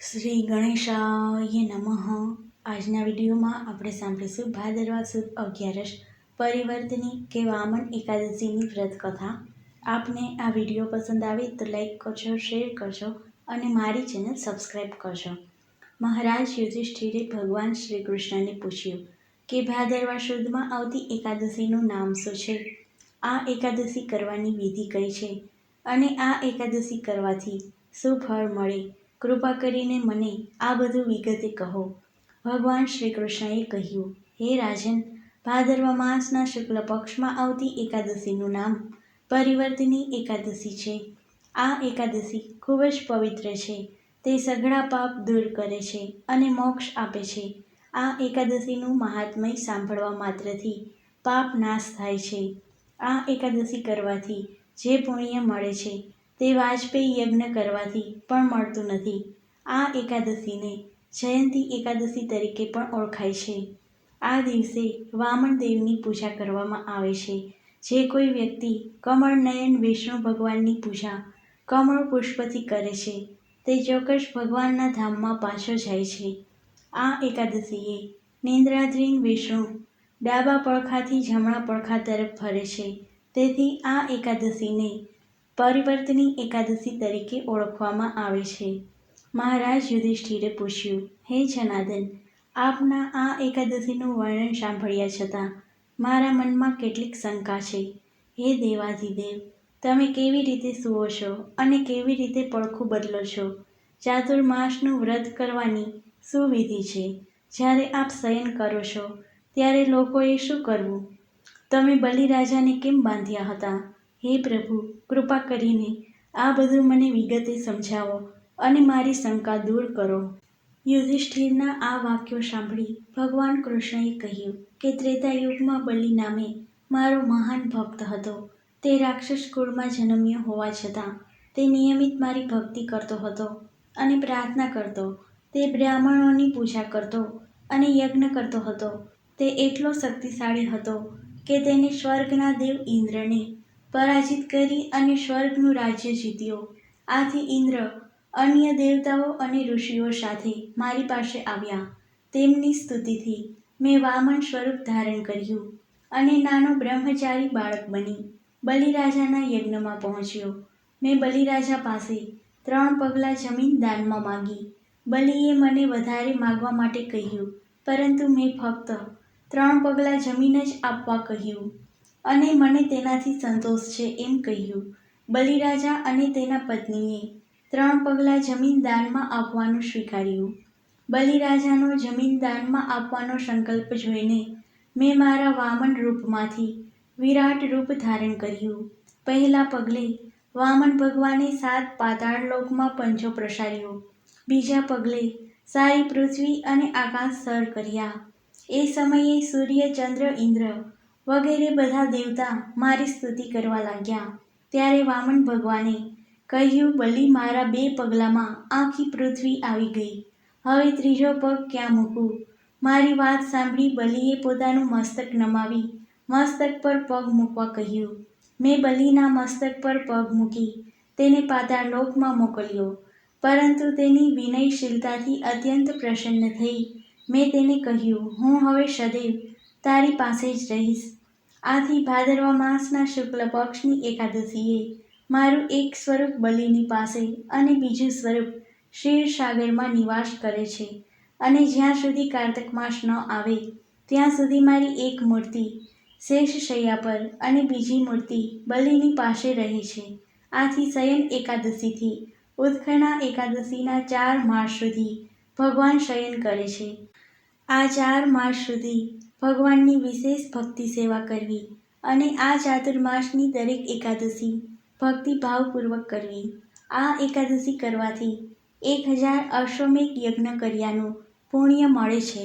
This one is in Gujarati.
શ્રી ગણેશાય નમઃ. આજના વિડીયોમાં આપણે સાંભળીશું ભાદરવા સુદ અગિયારસ, પરિવર્તની કે વામન એકાદશીની વ્રત કથા આપને આ વીડિયો પસંદ આવે તો લાઈક કરજો, શેર કરજો અને મારી ચેનલ સબસ્ક્રાઈબ કરજો. મહારાજ યુધિષ્ઠિરે ભગવાન શ્રી કૃષ્ણને પૂછ્યું કે ભાદરવા સુદમાં આવતી એકાદશીનું નામ શું છે? આ એકાદશી કરવાની વિધિ કઈ છે? અને આ એકાદશી કરવાથી શું ફળ મળે? કૃપા કરીને મને આ બધું વિગતે કહો. ભગવાન શ્રી કૃષ્ણએ કહ્યું, હે રાજન, ભાદરવા માસના શુક્લ પક્ષમાં આવતી એકાદશીનું નામ પરિવર્તની એકાદશી છે. આ એકાદશી ખૂબ જ પવિત્ર છે. તે સઘળા પાપ દૂર કરે છે અને મોક્ષ આપે છે. આ એકાદશીનું મહાત્મય સાંભળવા માત્રથી પાપ નાશ થાય છે. આ એકાદશી કરવાથી જે પુણ્ય મળે છે તે વાજપેયી યજ્ઞ કરવાથી પણ મળતું નથી. આ એકાદશીને જયંતી એકાદશી તરીકે પણ ઓળખાય છે. આ દિવસે વામન દેવની પૂજા કરવામાં આવે છે. જે કોઈ વ્યક્તિ કમળ નયન વિષ્ણુ ભગવાનની પૂજા કમળ પુષ્પથી કરે છે, તે ચોક્કસ ભગવાનના ધામમાં પાછો જાય છે. આ એકાદશીએ નિંદ્રાદ્રીન વિષ્ણુ ડાબા પડખાથી જમણા પડખા તરફ ફરે છે. તેથી આ એકાદશીને પરિવર્તની એકાદશી તરીકે ઓળખવામાં આવે છે. મહારાજ યુધિષ્ઠિરે પૂછ્યું, હે જનાર્દન, આપના આ એકાદશીનું વર્ણન સાંભળ્યા છતાં મારા મનમાં કેટલીક શંકા છે. હે દેવાધિદેવ તમે કેવી રીતે સૂવો છો અને કેવી રીતે પડખું બદલો છો? ચાતુર્માસનું વ્રત કરવાની શું વિધિ છે? જ્યારે આપ શયન કરો છો, ત્યારે લોકોએ શું કરવું? તમે બલિરાજાને કેમ બાંધ્યા હતા? હે પ્રભુ, કૃપા કરીને આ બધું મને વિગતે સમજાવો અને મારી શંકા દૂર કરો. યુધિષ્ઠિરના આ વાક્યો સાંભળી ભગવાન કૃષ્ણએ કહ્યું કે ત્રેતા યુગમાં બલિ નામે મારો મહાન ભક્ત હતો. તે રાક્ષસ કુળમાં જન્મ્યો હોવા છતાં તે નિયમિત મારી ભક્તિ કરતો હતો અને પ્રાર્થના કરતો, તે બ્રાહ્મણોની પૂજા કરતો અને યજ્ઞ કરતો હતો. તે એટલો શક્તિશાળી હતો કે તેને સ્વર્ગના દેવ ઇન્દ્રને પરાજિત કરી અને સ્વર્ગનું રાજ્ય જીત્યો. આથી ઇન્દ્ર, અન્ય દેવતાઓ અને ઋષિઓ સાથે મારી પાસે આવ્યા. તેમની સ્તુતિથી મેં વામન સ્વરૂપ ધારણ કર્યું અને નાનો બ્રહ્મચારી બાળક બની બલિરાજાના યજ્ઞમાં પહોંચ્યો. મેં બલિરાજા પાસે ત્રણ પગલાં જમીન દાનમાં માગી. બલિએ મને વધારે માગવા માટે કહ્યું, પરંતુ મેં ફક્ત ત્રણ પગલાં જમીન જ આપવા કહ્યું. અને મને તેનાથી સંતોષ છે એમ કહ્યું. બલિરાજા અને તેના પત્નીએ ત્રણ પગલાં જમીન દાનમાં આપવાનું સ્વીકાર્યું. બલિરાજાનો જમીન દાનમાં આપવાનો સંકલ્પ જોઈને મેં મારા વામન રૂપમાંથી વિરાટ રૂપ ધારણ કર્યું. પહેલા પગલે વામન ભગવાને સાત પાતાળ લોકમાં પંજો પ્રસાર્યો. બીજા પગલે સારી પૃથ્વી અને આકાશ સર કર્યા. એ સમયે સૂર્ય ચંદ્ર ઇન્દ્ર વગેરે બધા દેવતા મારી સ્તુતિ કરવા લાગ્યા. ત્યારે વામન ભગવાને કહ્યું, બલિ મારા બે પગલામાં આખી પૃથ્વી આવી ગઈ. હવે ત્રીજો પગ ક્યાં મૂકું? મારી વાત સાંભળી બલીએ પોતાનું મસ્તક નમાવી, મસ્તક પર પગ મૂકવા કહ્યું. મેં બલિના મસ્તક પર પગ મૂકી તેને પાતાળ લોકમાં મોકલ્યો. પરંતુ તેની વિનયશીલતાથી અત્યંત પ્રસન્ન થઈ. મેં તેને કહ્યું, હું હવે સદૈવ તારી પાસે જ રહીશ. આથી ભાદરવા માસના શુક્લ પક્ષની એકાદશીએ મારું એક સ્વરૂપ બલિની પાસે અને બીજું સ્વરૂપ ક્ષીરસાગરમાં નિવાસ કરે છે. અને જ્યાં સુધી કાર્તક માસ ન આવે, ત્યાં સુધી મારી એક મૂર્તિ શેષશૈયા પર અને બીજી મૂર્તિ બલિની પાસે રહે છે. આથી શયન એકાદશીથી ઉત્ખણા એકાદશીના ચાર માસ સુધી ભગવાન શયન કરે છે. આ ચાર માસ સુધી ભગવાનની વિશેષ ભક્તિ સેવા કરવી અને આ ચાતુર્માસની દરેક એકાદશી ભક્તિભાવપૂર્વક કરવી. આ એકાદશી કરવાથી એક હજાર અશ્વમેઘ યજ્ઞ કર્યાનું પુણ્ય મળે છે.